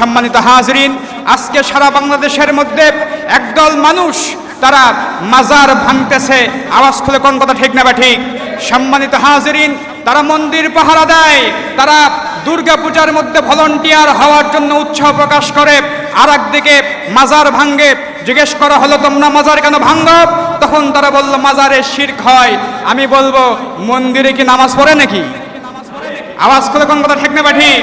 সম্মানিত হাজরিন, আজকে সারা বাংলাদেশের মধ্যে একদল মানুষ তারা মাজার ভাঙতেছে। আওয়াজ খুলে কোন কথা ঠিক না বা ঠিক? সম্মানিত হাজরিন, তারা মন্দির পাহারা দেয়, তারা দুর্গা পূজার মধ্যে ভলন্টিয়ার হওয়ার জন্য উৎসাহ প্রকাশ করে আর একদিকে মাজার ভাঙ্গে জিজ্ঞেস করা হলো, তোমরা মাজার কেন ভাঙ্গ তখন তারা বলল, মাজারে শির্ক হয়। আমি বলব, মন্দিরে কি নামাজ পড়ে নাকি? আওয়াজ করে কোন কথা ঠিক না বা ঠিক?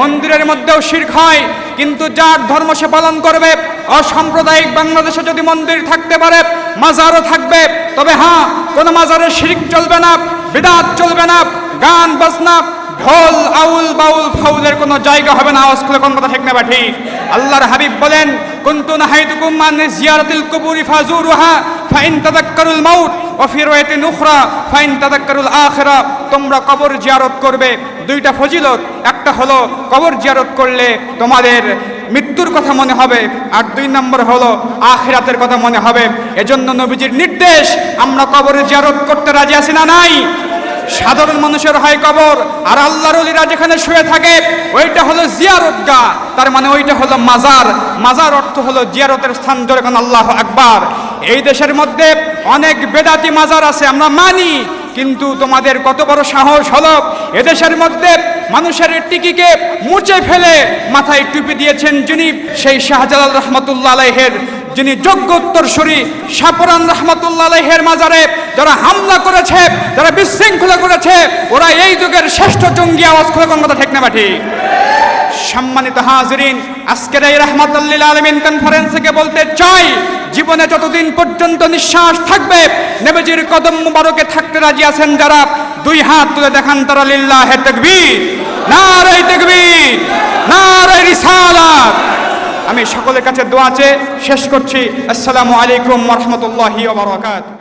মন্দিরের মধ্যেও শির্ক হয়, কিন্তু যার ধর্ম সে পালন করবে, অসাম্প্রদায়িক বাংলাদেশে যদি মন্দির থাকতে পারে, মাজারও থাকবে, তবে হ্যাঁ কোনো মাজারে শির্ক চলবে না, বিদাত চলবে না, গান, বাজনা, ঢোল, আউল, বাউল, ফাউলের কোনো জায়গা হবে না, আওয়াজ করে কোন কথা ঠিক না ঠিক? আল্লাহর হাবিব বলেন, কুনতু নাহাইতুকুম মান জিয়ারাতিল কুবুরি ফাজুরুহা ফাইন তাদাক্কারুল মাউত ওয়া ফি রাওয়ায়াতিন উখরা, ফাইন তাদাক্কারুল আখিরা। তোমরা কবর জিয়ারত করবে। দুইটা ফজিলত, একটা হলো কবর জিয়ারত করলে তোমাদের মৃত্যুর কথা মনে হবে, আর দুই নম্বর হলো আখিরাতের কথা মনে হবে। এজন্য নবীজির নির্দেশ, আমরা কবরে জিয়ারত করতে রাজি আছি না নাই? সাধারণ মানুষের হয় কবর, আর আল্লাহর অলিরা যেখানে শুয়ে থাকে, ওইটা হলো জিয়ারতগা। তার মানে ওইটা হলো মাজার। মাজার অর্থ হলো জিয়ারতের স্থান যেরকম আল্লাহ আকবার। এই দেশের মধ্যে অনেক বেদাতি মাজার আছে, আমরা মানি, কিন্তু তোমাদের কত বড় সাহস হলো? এদেশের মধ্যে মানুষের টিকিকে মুছে ফেলে মাথায় টুপি দিয়েছেন যিনি সেই শাহজালাল রহমতুল্লাহ আলাইহের। যিনি যোগ্য উত্তরসূরি সাপরান রহমতুল্লাহ আলাইহের মাজারে যারা হামলা করেছে, যারা বিশৃঙ্খলা করেছে, ওরা এই যুগের শ্রেষ্ঠ জঙ্গি আওয়াজ খুলে কথা ঠিক না বা ঠিক? সম্মানিত হাজরিন, আজকের এই রহমতুল্লিল আলমিন কনফারেন্স থেকে বলতে চাই, জীবনে যতদিন পর্যন্ত নিঃশ্বাস থাকবে, নেবেজির কদম মুবারকে থাকতে রাজি আছেন যারা, দুই হাত তুলে দেখান তারা লিল্লাহে তাকবীর। নারাই তাকবীর নারাই রিসালাত। আমি সকলের কাছে দোয়া চেয়ে শেষ করছি। আসসালামু আলাইকুম রাহমাতুল্লাহি ওয়া বারাকাতুহু।